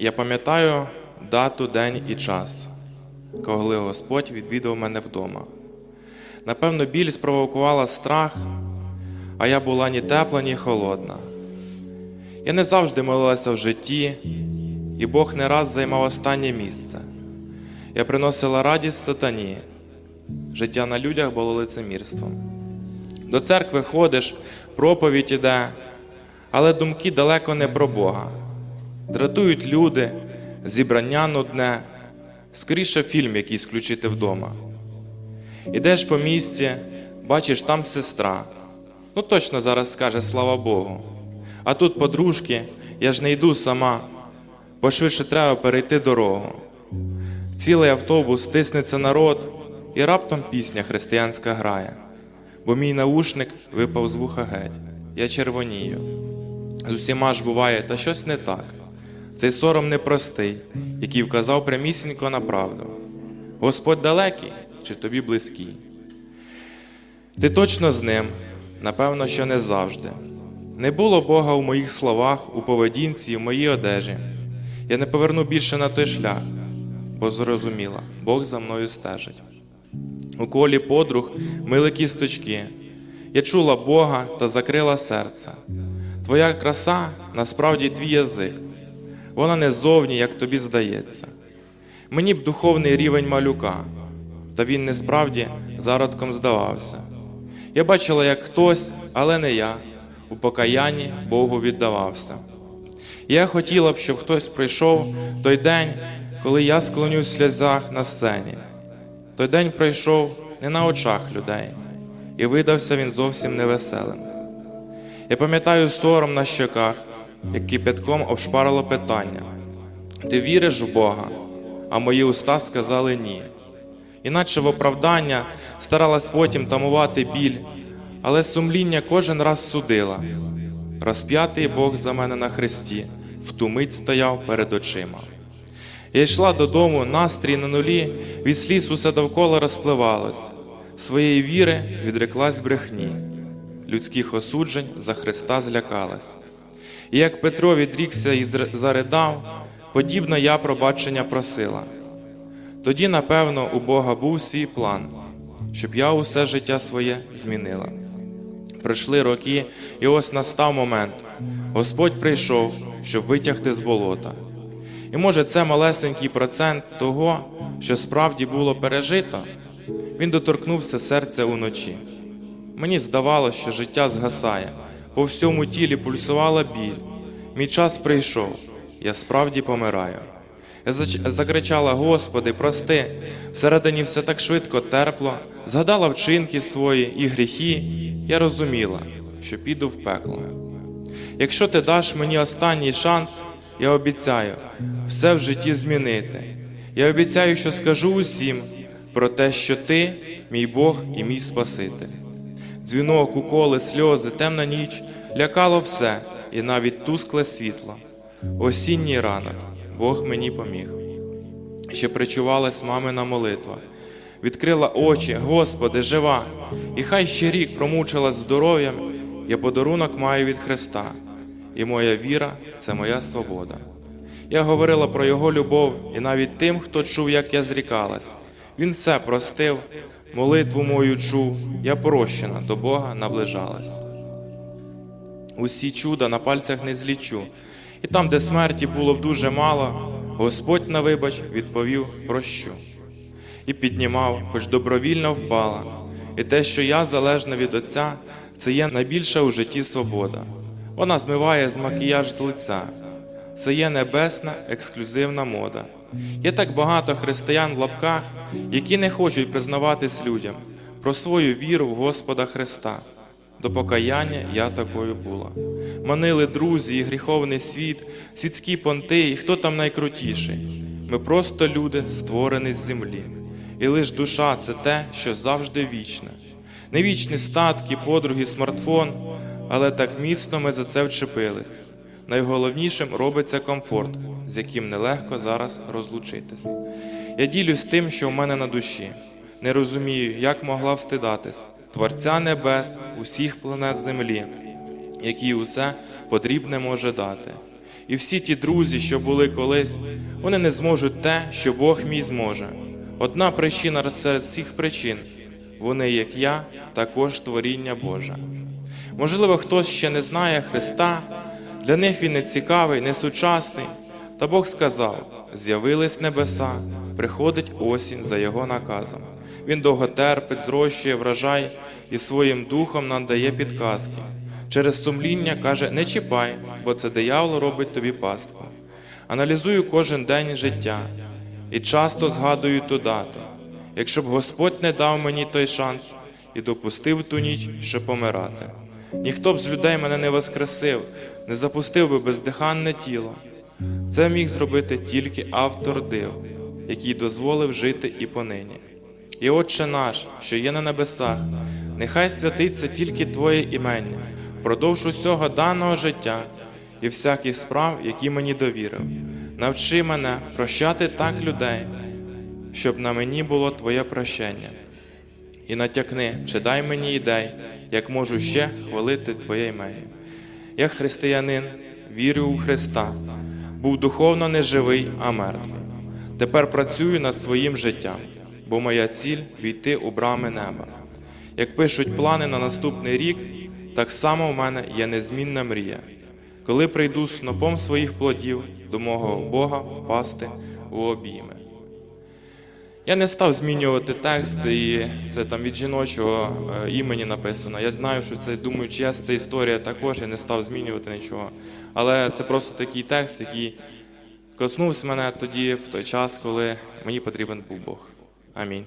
Я пам'ятаю дату, день і час, коли Господь відвідав мене вдома. Напевно, біль спровокувала страх, а я була ні тепла, ні холодна. Я не завжди молилася в житті, і Бог не раз займав останнє місце. Я приносила радість сатані. Життя на людях було лицемірством. До церкви ходиш, проповідь іде, але думки далеко не про Бога. Дратують люди, зібрання нудне, скоріше фільм якийсь включити вдома. Ідеш по місті, бачиш там сестра. Ну точно зараз скаже слава Богу. А тут подружки, я ж не йду сама, бо швидше треба перейти дорогу. Цілий автобус тиснеться народ, і раптом пісня християнська грає, бо мій наушник випав з вуха геть, я червонію. З усіма ж буває, та щось не так. Цей сором непростий, який вказав прямісінько на правду. Господь далекий чи тобі близький? Ти точно з ним, напевно, що не завжди. Не було Бога у моїх словах, у поведінці, у моїй одежі. Я не поверну більше на той шлях, бо зрозуміла, Бог за мною стежить. У колі подруг мили кісточки. Я чула Бога та закрила серце. Твоя краса насправді твій язик. Вона не зовні, як тобі здається. Мені б духовний рівень малюка, та він не справді зародком здавався. Я бачила, як хтось, але не я, у покаянні Богу віддавався. Я хотіла б, щоб хтось прийшов той день, коли я склонюсь в сльозах на сцені. Той день пройшов не на очах людей, і видався він зовсім невеселим. Я пам'ятаю сором на щоках, як кипятком обшпарило питання: Ти віриш в Бога? А мої уста сказали ні. Іначе в оправдання старалась потім тамувати біль, але сумління кожен раз судила. Розп'ятий Бог за мене на хресті, в ту мить стояв перед очима. Я йшла додому, настрій на нулі, від сліз усе довкола розпливалось. Своєї віри відреклась брехні, людських осуджень за Христа злякалась. І як Петро відрікся і заридав, подібно я пробачення просила. Тоді, напевно, у Бога був свій план, щоб я усе життя своє змінила. Пройшли роки, і ось настав момент. Господь прийшов, щоб витягти з болота. І може це малесенький процент того, що справді було пережито, він доторкнувся серця уночі. Мені здавалося, що життя згасає, по всьому тілі пульсувала біль. Мій час прийшов, я справді помираю. Я закричала: Господи, прости, всередині все так швидко терпло, згадала вчинки свої і гріхи, я розуміла, що піду в пекло. Якщо ти даш мені останній шанс, я обіцяю все в житті змінити. Я обіцяю, що скажу усім про те, що ти, мій Бог і мій Спаситель. Дзвінок, уколи, сльози, темна ніч лякало все, і навіть тускле світло. Осінній ранок Бог мені поміг. Ще причувалась мамина молитва. Відкрила очі, Господи, жива, і хай ще рік промучилась здоров'ям, я подарунок маю від Христа, і моя віра це моя свобода. Я говорила про Його любов і навіть тим, хто чув, як я зрікалась. Він все простив, молитву мою чув, я прощена, до Бога наближалась. Усі чуда на пальцях не злічу, і там, де смерті було дуже мало, Господь на вибач відповів прощу. І піднімав, хоч добровільно впала, і те, що я залежна від Отця, це є найбільша у житті свобода. Вона змиває з макіяж з лиця. Це є небесна ексклюзивна мода. Є так багато християн в лапках, які не хочуть признаватись людям про свою віру в Господа Христа. До покаяння я такою була. Манили друзі і гріховний світ, світські понти, і хто там найкрутіший. Ми просто люди, створені з землі. І лиш душа це те, що завжди вічне. Не вічні статки, подруги, смартфон, але так міцно ми за це вчепились. Найголовнішим робиться комфорт, з яким нелегко зараз розлучитись. Я ділюсь тим, що в мене на душі. Не розумію, як могла встидатись Творця небес, усіх планет землі, який усе потрібне може дати. І всі ті друзі, що були колись, вони не зможуть те, що Бог мій зможе. Одна причина серед всіх причин вони, як я, також творіння Боже. Можливо, хтось ще не знає Христа, для них він не цікавий, не сучасний. Та Бог сказав: з'явились небеса, приходить осінь за його наказом. Він довго терпить, зрощує врожай і своїм духом нам дає підказки. Через сумління каже: не чіпай, бо це диявол робить тобі пастку. Аналізую кожен день життя і часто згадую ту дату. Якщо б Господь не дав мені той шанс і допустив ту ніч, щоб помирати. Ніхто б з людей мене не воскресив, не запустив би бездиханне тіло. Це міг зробити тільки автор див, який дозволив жити і понині. І Отче наш, що є на небесах, нехай святиться тільки Твоє імення, впродовж усього даного життя і всяких справ, які мені довірив. Навчи мене прощати так людей, щоб на мені було Твоє прощення. І натякни, чи дай мені ідей, як можу ще хвалити Твоє ім'я. Я християнин, вірю у Христа, був духовно не живий, а мертвий. Тепер працюю над своїм життям, бо моя ціль війти у брами неба. Як пишуть плани на наступний рік, так само в мене є незмінна мрія. Коли прийду снопом своїх плодів до мого Бога впасти у обійми. Я не став змінювати текст, і це там від жіночого е, імені написано. Я знаю, що це думаю, чиясь це історія також, я не став змінювати нічого. Але це просто такий текст, який коснувся мене тоді, в той час, коли мені потрібен був Бог. Амінь.